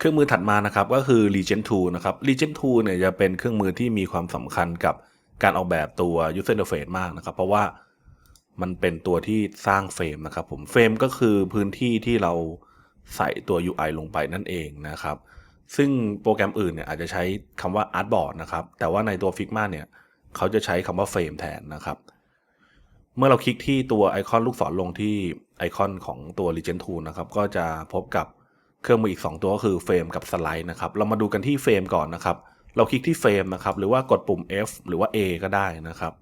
เครื่องมือถัดมานะครับก็คือ Legend 2นะครับ Legend 2เนี่ยจะเป็นเครื่องมือที่มีความสำคัญกับการออกแบบตัว User Interface มากนะครับ เพราะว่ามันเป็นตัวที่สร้างเฟรมนะครับผมเฟรมก็คือพื้นที่ที่เราใส่ตัว UI ลงไปนั่นเองนะครับ ซึ่งโปรแกรมอื่นเนี่ยอาจจะใช้คำว่า Artboard นะครับ แต่ว่าในตัว Figma เนี่ยเขาจะใช้คำว่าเฟรมแทนนะครับ เมื่อเราคลิกที่ตัวไอคอนลูกศรลงที่ไอคอนของตัว Legend 2นะครับก็จะพบกับ เครื่องมืออีก 2 ตัวก็คือเฟรมกับสไลด์นะครับเรามาดูกันที่เฟรมก่อนนะครับ เราคลิกที่เฟรมนะครับหรือว่ากดปุ่ม F หรือว่า A ก็ได้นะครับ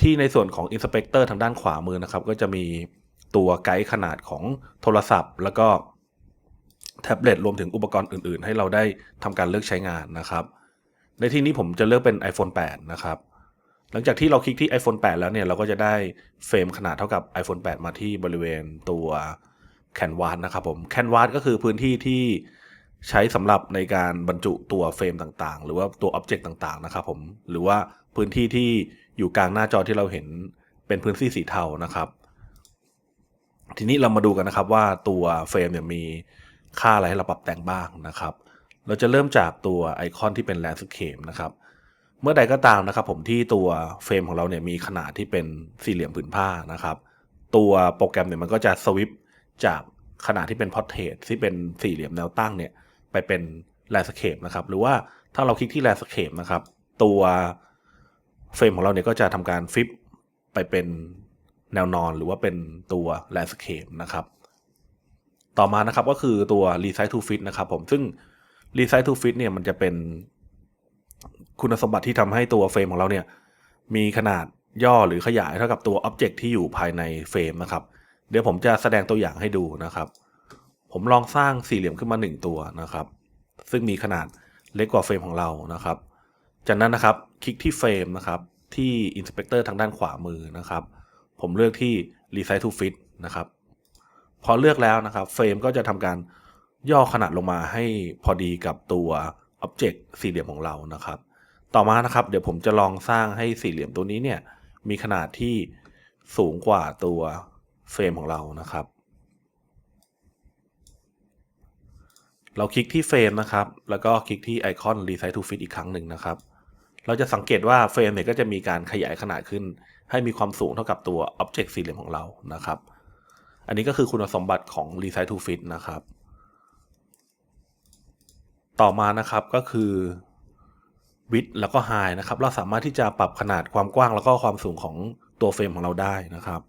ที่ในส่วนของ Inspector ทางด้านขวามือนะครับ ก็จะมีตัวไกด์ขนาดของโทรศัพท์ แล้วก็แท็บเล็ตรวมถึงอุปกรณ์อื่น ๆ ให้เราได้ทำการเลือกใช้งานนะครับ ในที่นี้ผมจะเลือกเป็น iPhone 8 นะครับหลังจากที่เราคลิกที่ iPhone 8 แล้วเนี่ยเราก็จะได้เฟรมขนาดเท่ากับ iPhone 8 มาที่บริเวณตัว แคนวาสนะครับผมแคนวาสก็คือพื้นที่ที่ใช้สำหรับในการบรรจุตัวเฟรมต่างๆ หรือว่าตัวอ็อบเจกต์ต่างๆนะครับผมหรือว่าพื้นที่ที่อยู่กลางหน้าจอที่เราเห็นเป็นพื้นที่สีเทานะครับ ทีนี้เรามาดูกันนะครับว่าตัวเฟรมเนี่ยมีค่าอะไรให้เราปรับแต่งบ้างนะครับ เราจะเริ่มจากตัวไอคอนที่เป็นแลนด์สเคปนะครับ เมื่อใดก็ตามนะครับ ผมที่ตัวเฟรมของเราเนี่ยมีขนาดที่เป็นสี่เหลี่ยมผืนผ้านะครับ ตัวโปรแกรมเนี่ยมันก็จะสวิปจาก ขนาดที่เป็นพอร์เทรตที่เป็นสี่เหลี่ยมแนวตั้งเนี่ย ไปเป็นแลนสเคปนะครับ หรือว่าถ้าเราคลิกที่แลนสเคปนะครับ ตัวเฟรมของเราเนี่ยก็จะทำการฟลิปไปเป็นแนวนอนหรือว่าเป็นตัวแลนสเคปนะครับ ต่อมานะครับก็คือตัว Resize to Fit นะครับผมซึ่ง Resize to Fit เนี่ยมันจะเป็นคุณสมบัติที่ทำให้ตัวเฟรมของเราเนี่ยมีขนาดย่อหรือขยายเท่ากับตัวอ็อบเจกต์ที่อยู่ภายในเฟรมนะครับ เดี๋ยวผมจะแสดงตัวอย่างให้ดูนะครับ ผมลองสร้างสี่เหลี่ยมขึ้นมา1ตัวนะครับ ซึ่งมีขนาดเล็กกว่าเฟรมของเรานะครับ จากนั้นนะครับคลิกที่เฟรมนะครับที่ Inspector ทางด้านขวามือนะครับ ผมเลือกที่ Resize to Fit นะครับพอเลือกแล้วนะครับเฟรมก็จะทำการย่อขนาดลงมาให้พอดีกับตัวอ็อบเจกต์สี่เหลี่ยมของเรานะครับ ต่อมานะครับเดี๋ยวผมจะลองสร้างให้สี่เหลี่ยมตัวนี้เนี่ยมีขนาดที่สูงกว่าตัว เฟรมของเรานะครับ เราคลิกที่เฟรมนะครับ แล้วก็คลิกที่ไอคอน Resize to Fit อีกครั้งหนึ่งนะครับ เราจะสังเกตว่าเฟรมเนี่ยก็จะมีการขยายขนาดขึ้น ให้มีความสูงเท่ากับตัวอ็อบเจกต์สี่เหลี่ยมของเรานะครับ อันนี้ก็คือคุณสมบัติของ Resize to Fit นะครับ ต่อมานะครับก็คือ width แล้วก็ high นะครับ เราสามารถที่จะปรับขนาดความกว้างแล้วก็ความสูงของตัวเฟรมของเราได้นะครับ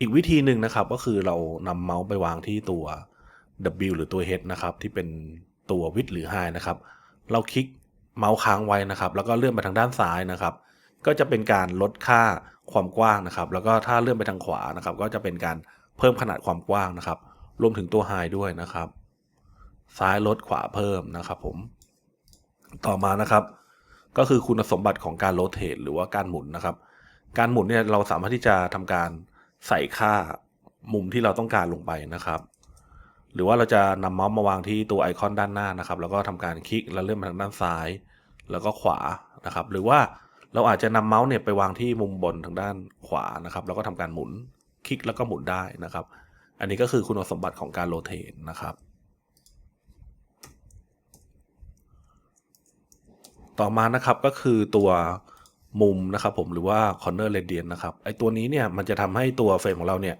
อีกวิธีหนึ่งนะครับก็คือเรานำเมาส์ไปวางที่ตัว W หรือตัว H นะครับ ที่เป็นตัว width หรือ high นะครับ เราคลิกเมาส์ค้างไว้นะครับ แล้วก็เลื่อนไปทางด้านซ้ายนะครับ ก็จะเป็นการลดค่าความกว้างนะครับ แล้วก็ถ้าเลื่อนไปทางขวานะครับ ก็จะเป็นการเพิ่มขนาดความกว้างนะครับ รวมถึงตัว high ด้วยนะครับ ซ้ายลดขวาเพิ่มนะครับผม ต่อมานะครับ ก็คือคุณสมบัติของการโรเตทหรือว่าการหมุนนะครับ การหมุนเนี่ยเราสามารถที่จะทำการ ใส่ค่ามุมที่เราต้องการลงไปนะครับ หรือว่าเราจะนำเมาส์มาวางที่ตัวไอคอนด้านหน้านะครับ แล้วก็ทำการคลิกแล้วเลื่อนไปทางด้านซ้าย แล้วก็ขวานะครับ หรือว่าเราอาจจะนำเมาส์เนี่ยไปวางที่มุมบนทางด้านขวานะครับ แล้วก็ทำการหมุนคลิกแล้วก็หมุนได้นะครับ อันนี้ก็คือคุณสมบัติของการโรเตทนะครับ ต่อมานะครับก็คือตัว มุมนะครับผมหรือว่า corner radius นะครับไอตัวนี้เนี่ยมันจะทำให้ตัวเฟรมของเราเนี่ย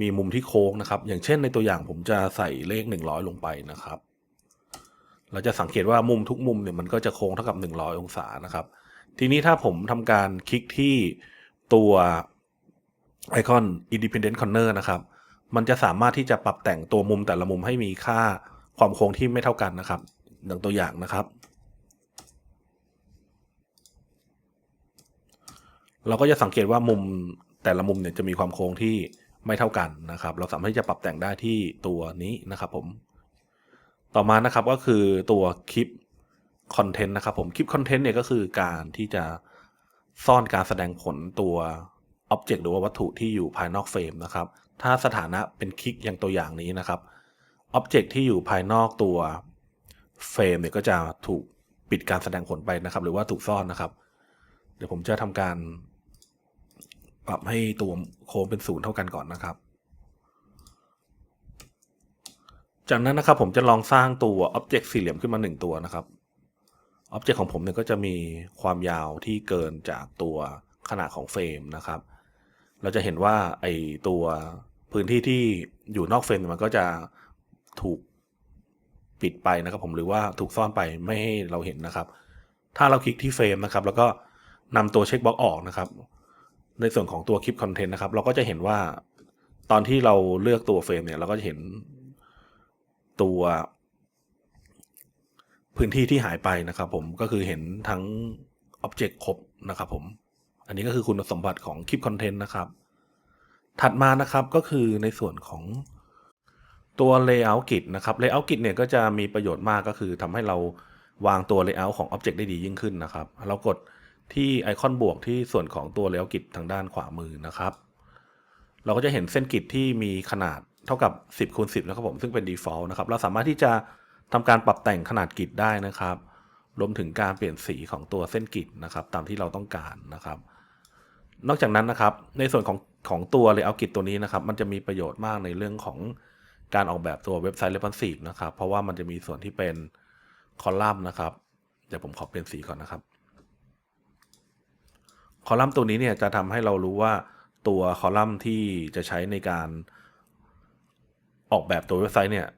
มีมุมที่โค้งนะครับ อย่างเช่นในตัวอย่างผมจะใส่เลข 100 ลงไปนะครับ เราจะสังเกตว่ามุมทุกมุมเนี่ยมันก็จะโค้งเท่ากับ 100 องศานะครับ ทีนี้ถ้าผมทำการคลิกที่ตัวไอคอน independent corner นะครับมันจะสามารถที่จะปรับแต่งตัวมุมแต่ละมุมให้มีค่าความโค้งที่ไม่เท่ากันนะครับดังตัวอย่างนะครับ เราก็จะสังเกตว่ามุมแต่ละมุมเนี่ยจะมีความโค้งที่ไม่เท่ากันนะครับ เราสามารถที่จะปรับแต่งได้ที่ตัวนี้นะครับผม ต่อมานะครับก็คือตัวคลิปคอนเทนต์นะครับผมคลิปคอนเทนต์เนี่ยก็คือการที่จะซ่อนการแสดงผลตัวอ็อบเจกต์หรือว่าวัตถุที่อยู่ภายนอกเฟรมนะครับ ถ้าสถานะเป็นคลิกอย่างตัวอย่างนี้นะครับอ็อบเจกต์ที่อยู่ภายนอกตัวเฟรมเนี่ยก็จะถูกปิดการแสดงผลไปนะครับ หรือว่าถูกซ่อนนะครับ เดี๋ยวผมจะทำการ ปรับให้ตัวโค้งเป็นศูนย์เท่ากันก่อนนะครับ จากนั้นนะครับผมจะลองสร้างตัวอ็อบเจกต์สี่เหลี่ยมขึ้นมาหนึ่งตัวนะครับอ็อบเจกต์ของผมเนี่ยก็จะมีความยาวที่เกินจากตัวขนาดของเฟรมนะครับ เราจะเห็นว่าไอตัวพื้นที่ที่อยู่นอกเฟรมมันก็จะถูกปิดไปนะครับ ผมหรือว่าถูกซ่อนไปไม่ให้เราเห็นนะครับ ถ้าเราคลิกที่เฟรมนะครับ แล้วก็นำตัวเช็คบล็อกออกนะครับ ในส่วนของตัวคลิปคอนเทนต์นะครับ เราก็จะเห็นว่าตอนที่เราเลือกตัวเฟรมเนี่ย เราก็จะเห็นตัวพื้นที่ที่หายไปนะครับผมก็คือเห็นทั้งอ็อบเจกต์ครบนะครับผมอันนี้ก็คือคุณสมบัติของคลิปคอนเทนต์นะครับ ถัดมานะครับก็คือในส่วนของตัว Layout Grid นะครับ Layout Grid เนี่ยก็จะมีประโยชน์มากก็คือทำให้เราวางตัว Layout ของ Object ได้ดียิ่งขึ้นนะครับ เรากด ที่ไอคอนบวกที่ส่วนของตัว Layout Grid ทางด้านขวามือนะครับ เราก็จะเห็นเส้นกริดที่มีขนาดเท่ากับ 10คูณ10 นะครับผม ซึ่งเป็น default นะครับ เราสามารถที่จะทำการปรับแต่งขนาดกริดได้นะครับ รวมถึงการเปลี่ยนสีของตัวเส้นกริดนะครับ ตามที่เราต้องการนะครับ นอกจากนั้นนะครับ ในส่วนของของตัว layout grid ตัวนี้นะครับ มันจะมีประโยชน์มากในเรื่องของการออกแบบตัวเว็บไซต์ responsive นะครับ เพราะว่ามันจะมีส่วนที่เป็นคอลัมน์นะครับ เดี๋ยวผมขอเปลี่ยนสีก่อนนะครับ คอลัมน์ตัวนี้เนี่ยจะทำให้เรารู้ว่าตัวคอลัมน์ที่จะใช้ในการออกแบบตัวเว็บไซต์เนี่ย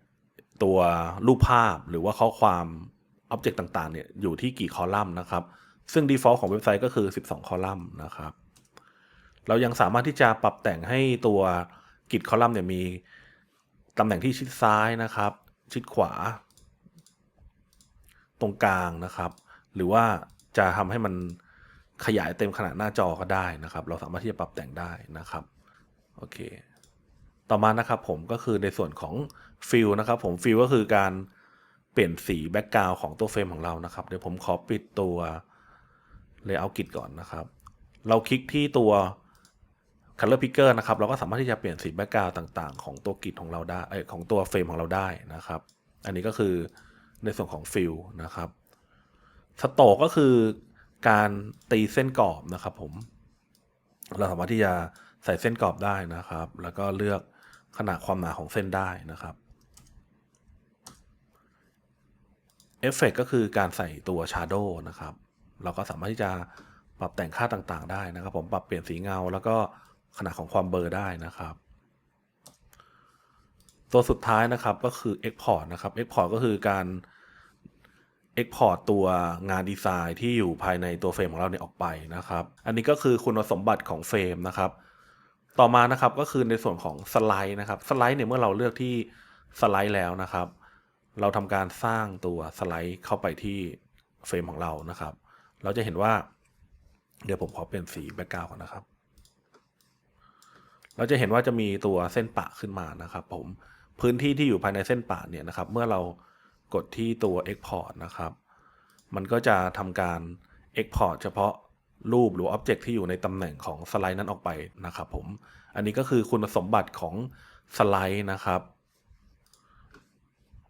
ตัวรูปภาพหรือว่าข้อความอ็อบเจกต์ต่างๆเนี่ยอยู่ที่กี่คอลัมน์นะครับ ซึ่ง default ของเว็บไซต์ก็คือ 12 คอลัมน์นะครับ เรายังสามารถที่จะปรับแต่งให้ตัวกิจคอลัมน์เนี่ยมีตำแหน่งที่ชิดซ้ายนะครับ ชิดขวา ตรงกลางนะครับ หรือว่าจะทำให้มัน ขยายเต็มขนาดหน้าจอก็ได้นะครับ เราสามารถที่จะปรับแต่งได้นะครับโอเค ต่อมานะครับผมก็คือในส่วนของฟิลนะครับผมฟิลก็คือการเปลี่ยนสีแบ็กกราวของตัวเฟรมของเรานะครับ เดี๋ยวผมขอปิดตัว Layout Grid ก่อนนะครับ เราคลิกที่ตัว Color Picker นะครับ เราก็สามารถที่จะเปลี่ยนสีแบ็กกราวต่างๆ ของตัวกิจของเราได้เอของตัวเฟรมของเราได้นะครับ อันนี้ก็คือในส่วนของฟิลนะครับสโตกก็คือ การตีเส้นกรอบนะครับผม เราสามารถที่จะใส่เส้นกรอบได้นะครับ แล้วก็เลือกขนาดความหนาของเส้นได้นะครับเอฟเฟกก็คือการใส่ตัว Shadow นะครับ เราก็สามารถที่จะปรับแต่งค่าต่างๆ ได้นะครับ ผมปรับเปลี่ยนสีเงา แล้วก็ขนาดของความเบลอได้นะครับ ตัวสุดท้ายนะครับก็คือ Export นะครับ Export ก็คือการ Export ตัวงานดีไซน์ที่อยู่ภายในตัวเฟรมของเราเนี่ยออกไปนะครับ อันนี้ก็คือคุณสมบัติของเฟรมนะครับ ต่อมานะครับก็คือในส่วนของสไลด์นะครับสไลด์เนี่ยเมื่อเราเลือกที่สไลด์แล้วนะครับ เราทำการสร้างตัวสไลด์เข้าไปที่เฟรมของเรานะครับ เราจะเห็นว่า เดี๋ยวผมขอเปลี่ยนสีแบ็กกราวก่อนนะครับ เราจะเห็นว่าจะมีตัวเส้นปะขึ้นมานะครับ ผมพื้นที่ที่อยู่ภายในเส้นปะเนี่ยนะครับ เมื่อเรา กดที่ตัว Export นะครับ มันก็จะทำการ Export เฉพาะรูปหรือ Object ที่อยู่ในตำแหน่งของสไลด์นั้นออกไปนะครับผม อันนี้ก็คือคุณสมบัติของสไลด์นะครับ